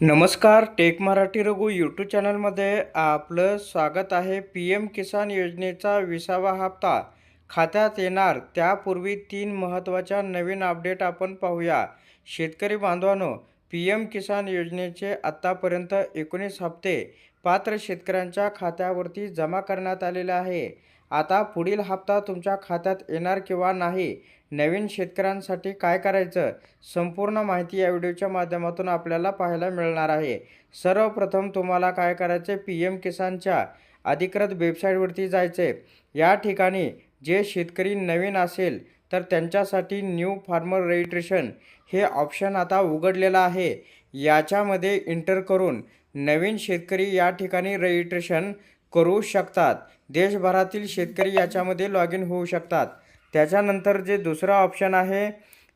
नमस्कार take Marathi Raghu YouTube चॅनलमध्ये आपलं स्वागत आहे. पी एम किसान योजनेचा विसावा हप्ता खात्यात येणार. त्यापूर्वी तीन महत्त्वाच्या नवीन अपडेट आपण पाहूया. शेतकरी बांधवांनो पी एम किसान योजनेचे आत्तापर्यंत एकोणीस हप्ते पात्र शेतकऱ्यांच्या खात्यावरती जमा करण्यात आलेले आहे. आता पुढील हप्ता तुमच्या खात्यात येणार किंवा नाही नवीन शेतकऱ्यांसाठी काय करायचं? संपूर्ण माहिती या व्हिडिओच्या माध्यमातून आपल्याला पाहायला मिळणार आहे. सर्वप्रथम तुम्हाला काय करायचे पी एम किसानच्या अधिकृत वेबसाईटवरती जायचे या ठिकाणी जे शेतकरी नवीन असेल तर त्यांच्यासाठी न्यू फार्मर रजिस्ट्रेशन हे ऑप्शन आता उघडलेलं आहे. याच्यामध्ये इंटर करून नवीन शेतकरी या ठिकाणी रजिस्ट्रेशन करू शकतात. देशभरातील शेतकरी याच्यामध्ये लॉग इन होऊ शकतात. त्याच्यानंतर जे दुसरा ऑप्शन आहे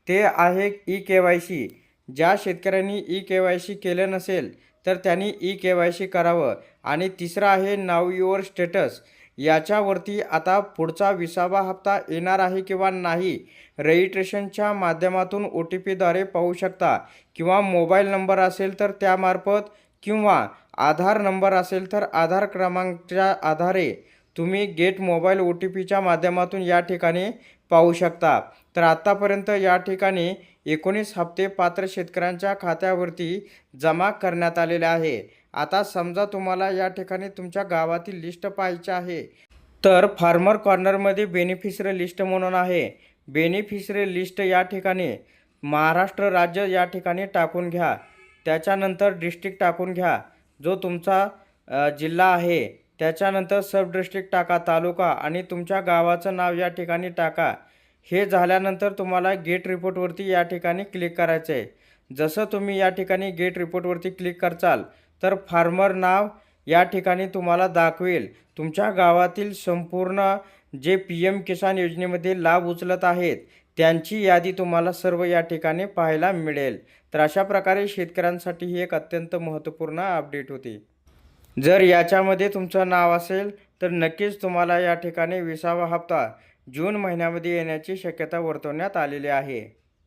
ते आहे ई के वाय सी ज्या शेतकऱ्यांनी ई के वाय सी केलं नसेल तर त्यांनी ई के वाय सी करावं. आणि तिसरं आहे नाव युअर स्टेटस याच्यावरती आता पुढचा विसावा हप्ता येणार आहे किंवा नाही रजिस्ट्रेशनच्या माध्यमातून ओ टी पीद्वारे पाहू शकता. किंवा मोबाईल नंबर असेल तर त्यामार्फत किंवा आधार नंबर असेल तर आधार क्रमांकच्या आधारे तुम्ही गेट मोबाईल ओ टी पीच्या माध्यमातून या ठिकाणी पाहू शकता. तर आत्तापर्यंत या ठिकाणी एकोणीस हप्ते पात्र शेतकऱ्यांच्या खात्यावरती जमा करण्यात आलेले आहे. आता समजा तुम्हाला या ठिकाणी तुमच्या गावातील लिस्ट पाहायची आहे. तर फार्मर कॉर्नरमध्ये बेनिफिशरी लिस्ट म्हणून आहे. बेनिफिशरी लिस्ट या ठिकाणी महाराष्ट्र राज्य या ठिकाणी टाकून घ्या. त्याच्यानंतर डिस्ट्रिक्ट टाकून घ्या. जो तुमचा जिल्हा आहे त्याच्यानंतर सब डिस्ट्रिक्ट टाका तालुका आणि तुमच्या गावाचं नाव या ठिकाणी टाका. हे झाल्यानंतर तुम्हाला गेट रिपोर्टवरती या ठिकाणी क्लिक करायचं आहे जसं तुम्ही या ठिकाणी गेट रिपोर्टवरती क्लिक करचाल तर फार्मर नाव या ठिकाणी तुम्हाला दाखवेल. तुमच्या गावातील संपूर्ण जे पी एम किसान योजनेमध्ये लाभ उचलत आहेत त्यांची यादी तुम्हाला सर्व या ठिकाणी पाहायला मिळेल. तर अशा प्रकारे शेतकऱ्यांसाठी ही एक अत्यंत महत्त्वपूर्ण अपडेट होती. जर याच्यामध्ये तुमचं नाव असेल तर नक्कीच तुम्हाला या ठिकाणी विसावा हप्ता जून महिन्यामध्ये येण्याची शक्यता वर्तवण्यात आलेली आहे.